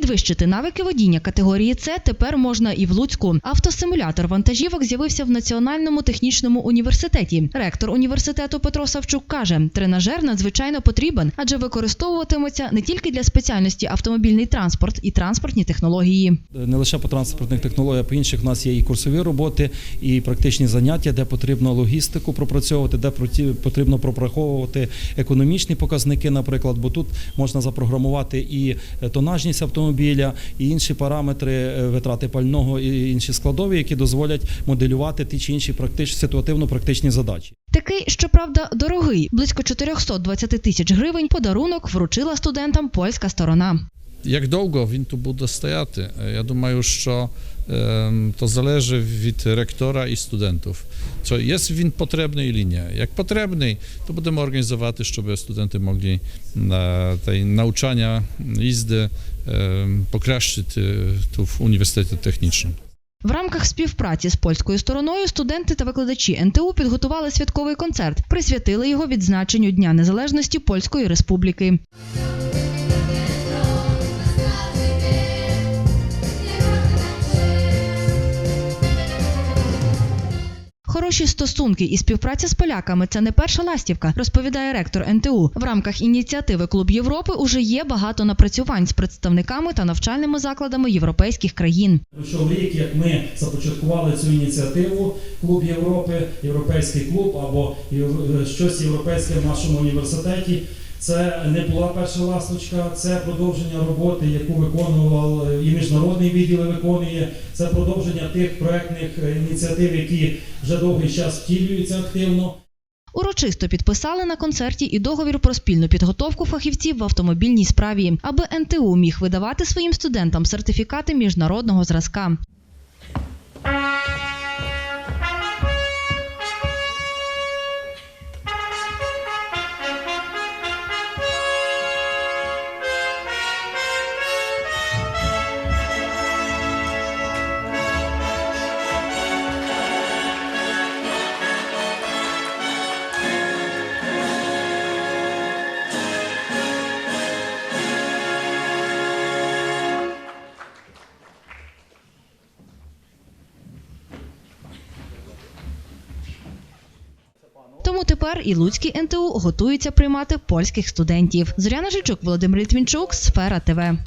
Підвищити навики водіння категорії С тепер можна і в Луцьку. Автосимулятор вантажівок з'явився в Національному технічному університеті. Ректор університету Петро Савчук каже, тренажер надзвичайно потрібен, адже використовуватиметься не тільки для спеціальності автомобільний транспорт і транспортні технології. Не лише по транспортних технологіях, по інших у нас є і курсові роботи, і практичні заняття, де потрібно логістику пропрацьовувати, де потрібно прораховувати економічні показники, наприклад, бо тут можна запрограмувати і тонажність автомобіля, і інші параметри е, витрати пального, і інші складові, які дозволять моделювати ті чи інші практич, ситуативно-практичні задачі. Такий, щоправда, дорогий, близько 420 тисяч гривень, подарунок вручила студентам польська сторона. Як довго він тут буде стояти? Я думаю, що to zależy від ректора і студентів. Czy jest чи ні? Як потрібний, то будемо організувати, щоб студенти могли на tej навчання їзди ем, покращити тут в університеті технічному. В рамках співпраці з польською стороною студенти та викладачі НТУ підготували святковий концерт, присвятили його відзначенню Дня Незалежності Польської Республіки. Хороші стосунки і співпраця з поляками це не перша ластівка, розповідає ректор НТУ. В рамках ініціативи Клуб Європи уже є багато напрацювань з представниками та навчальними закладами європейських країн. Пройшов рік, як ми започаткували цю ініціативу Клуб Європи, Європейський клуб або щось європейське в нашому університеті. Це не була перша ласточка, це продовження роботи, яку виконував і міжнародний відділ виконує. Це продовження тих проектних ініціатив, які вже довгий час втілюються активно. Урочисто підписали на концерті і договір про спільну підготовку фахівців в автомобільній справі, аби НТУ міг видавати своїм студентам сертифікати міжнародного зразка. Тому тепер і Луцький НТУ готується приймати польських студентів. Зоряна Жичук, Володимир Літвінчук, Сфера ТВ.